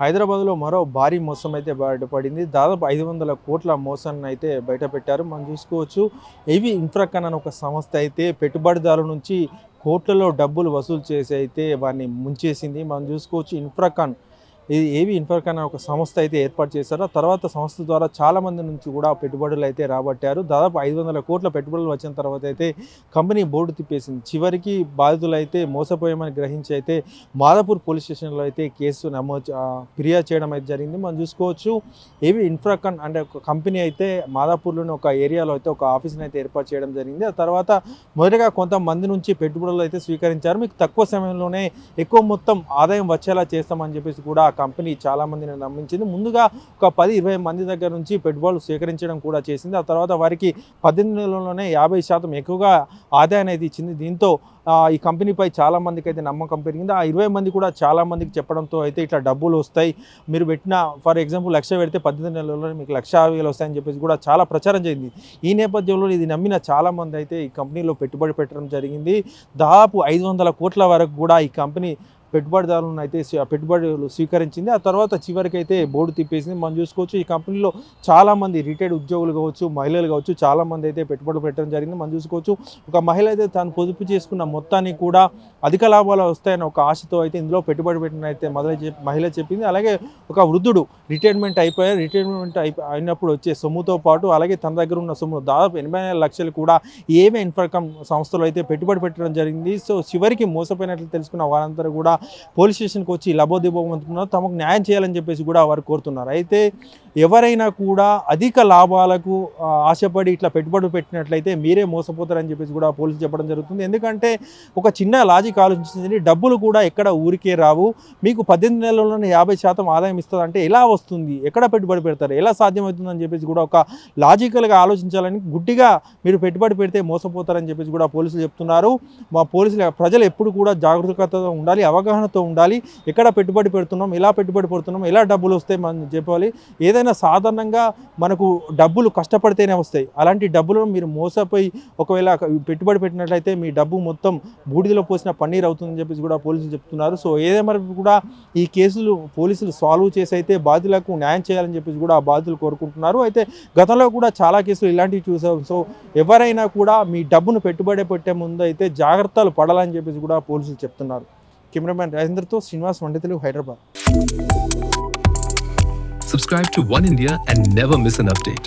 హైదరాబాద్లో మరో భారీ మోసం అయితే బయటపడింది దాదాపు ఐదు వందల కోట్ల మోసాన్ని అయితే బయట పెట్టారు. మనం చూసుకోవచ్చు ఏవి ఇన్ఫ్రాకన్ అనే ఒక సంస్థ అయితే పెట్టుబడిదారుల నుంచి కోట్లలో డబ్బులు వసూలు చేసి అయితే వారిని ముంచేసింది. మనం చూసుకోవచ్చు ఇన్ఫ్రాకాన్ ఇది ఏవి ఇన్ఫర్క్ అనే ఒక సంస్థ అయితే ఏర్పాటు చేశారు తర్వాత సంస్థ ద్వారా చాలా మంది నుంచి కూడా పెట్టుబడులు అయితే రాబట్టారు. దాదాపు ఐదు వందల కోట్ల పెట్టుబడులు వచ్చిన తర్వాత అయితే కంపెనీ బోర్డు తిప్పేసింది. చివరికి బాధితులైతే మోసపోయామని గ్రహించి అయితే మాదాపూర్ పోలీస్ స్టేషన్లో అయితే కేసు నమోదు ఫిర్యాదు చేయడం అయితే జరిగింది. మనం చూసుకోవచ్చు ఏవి ఇన్ఫ్రాకన్ అంటే ఒక కంపెనీ అయితే మాదాపూర్లోని ఒక ఏరియాలో అయితే ఒక ఆఫీస్ని అయితే ఏర్పాటు చేయడం జరిగింది. ఆ తర్వాత మొదటగా కొంతమంది నుంచి పెట్టుబడులు అయితే స్వీకరించారు. మీకు తక్కువ సమయంలోనే ఎక్కువ మొత్తం ఆదాయం వచ్చేలా చేస్తామని చెప్పేసి కూడా కంపెనీ చాలామందిని నమ్మించింది. ముందుగా ఒక పది ఇరవై మంది దగ్గర నుంచి పెట్టుబడులు స్వీకరించడం కూడా చేసింది. ఆ తర్వాత వారికి పద్దెనిమిది నెలల్లోనే యాభై శాతం ఎక్కువగా ఆదాయం అనేది ఇచ్చింది. దీంతో ఈ కంపెనీపై చాలా మందికి అయితే నమ్మకం పెరిగింది. ఆ ఇరవై మంది కూడా చాలా మందికి చెప్పడంతో అయితే ఇట్లా డబ్బులు వస్తాయి. మీరు పెట్టిన ఫర్ ఎగ్జాంపుల్ లక్ష పెడితే పద్దెనిమిది నెలల్లో మీకు లక్ష వేలు వస్తాయని చెప్పేసి కూడా చాలా ప్రచారం జరిగింది. ఈ నేపథ్యంలో ఇది నమ్మిన చాలా మంది అయితే ఈ కంపెనీలో పెట్టుబడి పెట్టడం జరిగింది. దాదాపు ఐదు వందల కోట్ల వరకు కూడా ఈ కంపెనీ పెట్టుబడిదారులను అయితే స్వీ- పెట్టుబడులు స్వీకరించింది. ఆ తర్వాత చివరికి అయితే బోర్డు తిప్పేసింది. మనం చూసుకోవచ్చు ఈ కంపెనీలో చాలామంది రిటైర్డ్ ఉద్యోగులు కావచ్చు మహిళలు కావచ్చు చాలామంది అయితే పెట్టుబడులు పెట్టడం జరిగింది. మనం చూసుకోవచ్చు ఒక మహిళ అయితే తాను పొదుపు చేసుకున్న మొత్తాన్ని కూడా అధిక లాభాలు వస్తాయని ఒక ఆశతో అయితే ఇందులో పెట్టుబడి పెట్టిన అయితే మొదలు మహిళ చెప్పింది. అలాగే ఒక వృద్ధుడు రిటైర్మెంట్ అయిపోయారు రిటైర్మెంట్ అయిపో అయినప్పుడు వచ్చే సొమ్ముతో పాటు అలాగే తన దగ్గర ఉన్న సొమ్ము దాదాపు ఎనభై లక్షలు కూడా ఏమే ఇన్ఫర్కమ్ సంస్థలో అయితే పెట్టుబడి పెట్టడం జరిగింది. సో చివరికి మోసపోయినట్లు తెలుసుకున్న వారందరూ కూడా పోలీస్ స్టేషన్కి వచ్చి లబోదిబోం తమకు న్యాయం చేయాలని చెప్పేసి కూడా వారు కోరుతున్నారు. అయితే ఎవరైనా కూడా అధిక లాభాలకు ఆశపడి ఇట్లా పెట్టుబడి పెట్టినట్లయితే మీరే మోసపోతారని చెప్పేసి కూడా పోలీసులు చెప్పడం జరుగుతుంది. ఎందుకంటే ఒక చిన్న లాజిక్ ఆలోచించండి డబ్బులు కూడా ఎక్కడ ఊరికే రావు. మీకు పద్దెనిమిది నెలల్లోనే యాభై శాతం ఆదాయం ఇస్తుంది అంటే ఎలా వస్తుంది? ఎక్కడ పెట్టుబడి పెడతారు? ఎలా సాధ్యమవుతుందని చెప్పేసి కూడా ఒక లాజికల్గా ఆలోచించాలని గుడ్డిగా మీరు పెట్టుబడి పెడితే మోసపోతారని చెప్పేసి కూడా పోలీసులు చెప్తున్నారు. మా పోలీసులు ప్రజలు ఎప్పుడు కూడా జాగ్రత్తగా ఉండాలి అవగాహనతో ఉండాలి. ఎక్కడ పెట్టుబడి పెడుతున్నాం ఎలా పెట్టుబడి పెడుతున్నాం ఎలా డబ్బులు వస్తాయి మనం చెప్పాలి. ఏదైనా సాధారణంగా మనకు డబ్బులు కష్టపడితేనే వస్తాయి. అలాంటి డబ్బులను మీరు మోసపోయి ఒకవేళ పెట్టుబడి పెట్టినట్లయితే మీ డబ్బు మొత్తం బూడిదలో పోసిన పన్నీర్ అవుతుందని చెప్పేసి కూడా పోలీసులు చెప్తున్నారు. సో ఏదేమైనా కూడా ఈ కేసులు పోలీసులు సాల్వ్ చేసి అయితే బాధితులకు న్యాయం చేయాలని చెప్పేసి కూడా ఆ బాధితులు కోరుకుంటున్నారు. అయితే గతంలో కూడా చాలా కేసులు ఇలాంటివి చూసాం. సో ఎవరైనా కూడా మీ డబ్బును పెట్టుబడి పెట్టే ముందు అయితే జాగ్రత్తలు పడాలని చెప్పేసి కూడా పోలీసులు చెప్తున్నారు. కెమెరామ్యాన్ రాజేంద్రతో Srinivas వండితలు Hyderabad Subscribe to One India and never miss an update.